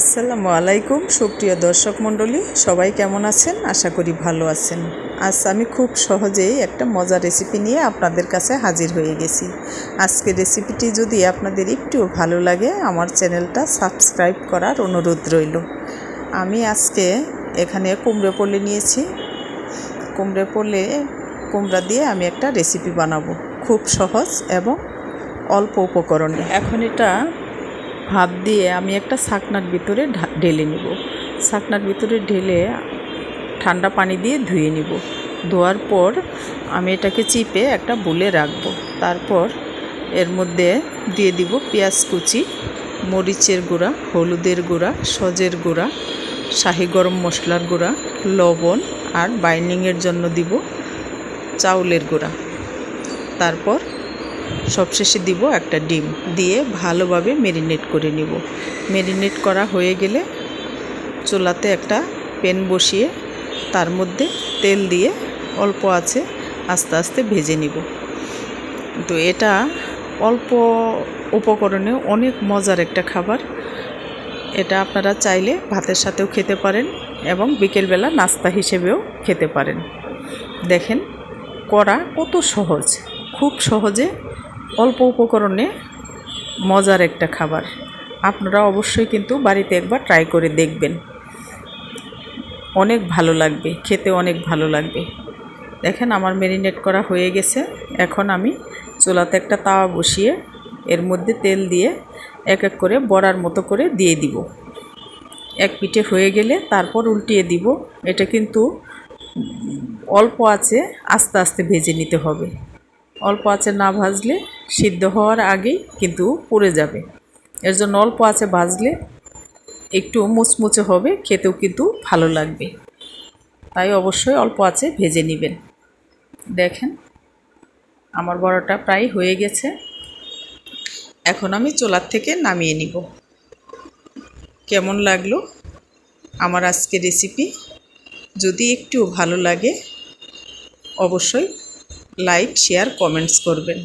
আসসালামু আলাইকুম, সুপ্রিয় দর্শক মণ্ডলী, সবাই কেমন আছেন? আশা করি ভালো আছেন। আজ আমি খুব সহজেই একটা মজার রেসিপি নিয়ে আপনাদের কাছে হাজির হয়ে গেছি। আজকে রেসিপিটি যদি আপনাদের একটু ভালো লাগে, আমার চ্যানেলটা সাবস্ক্রাইব করার অনুরোধ রইল। আমি আজকে এখানে কুমড়ে পল্লি নিয়েছি। কুমড়ে পল্লে, কুমড়া দিয়ে আমি একটা রেসিপি বানাবো। খুব সহজ এবং অল্প উপকরণে। এখন এটা হাত দিয়ে আমি একটা ছাকনার ভিতরে ঢেলে নিব। ছাকনার ভিতরে ঢেলে ঠান্ডা পানি দিয়ে ধুয়ে নিব। ধোয়ার পর আমি এটাকে চিপে একটা বুলে রাখব। তারপর এর মধ্যে দিয়ে দিব পেঁয়াজ কুচি, মরিচের গুঁড়া, হলুদের গুঁড়া, সজের গুঁড়া, শাহি গরম মশলার গুঁড়া, লবণ আর বাইন্ডিংয়ের জন্য দিব চাউলের গুঁড়া। তারপর সবশেষে দিব একটা ডিম। দিয়ে ভালোভাবে মেরিনেট করে নিব। মেরিনেট করা হয়ে গেলে চুলাতে একটা প্যান বসিয়ে তার মধ্যে তেল দিয়ে অল্প আছে আস্তে আস্তে ভেজে নিব। তো এটা অল্প উপকরণে অনেক মজার একটা খাবার। এটা আপনারা চাইলে ভাতের সাথেও খেতে পারেন এবং বিকেলবেলা নাস্তা হিসেবেও খেতে পারেন। দেখেন করা কত সহজ। খুব সহজে অল্প উপকরণে মজার একটা খাবার। আপনারা অবশ্যই কিন্তু বাড়িতে একবার ট্রাই করে দেখবেন। অনেক ভালো লাগবে, খেতে অনেক ভালো লাগবে। দেখেন আমার মেরিনেট করা হয়ে গেছে। এখন আমি চুলাতে একটা তাওয়া বসিয়ে এর মধ্যে তেল দিয়ে এক এক করে বড়ার মতো করে দিয়ে দিব। এক পিঠে হয়ে গেলে তারপর উল্টিয়ে দিব। এটা কিন্তু অল্প আছে, আস্তে আস্তে ভেজে নিতে হবে। অল্প আছে না ভাজলে সিদ্ধ হওয়ার আগেই কিন্তু পুড়ে যাবে। এর জন্য অল্প আছে ভাজলে একটু মুচমুচে হবে, খেতেও কিন্তু ভালো লাগবে। তাই অবশ্যই অল্প আছে ভেজে নেবেন। দেখেন, আমার বড়াটা প্রায় হয়ে গেছে। এখন আমি চোলার থেকে নামিয়ে নিব। কেমন লাগল আমার আজকে রেসিপি? যদি একটু ভালো লাগে, অবশ্যই লাইক, শেয়ার, কমেন্টস করবেন।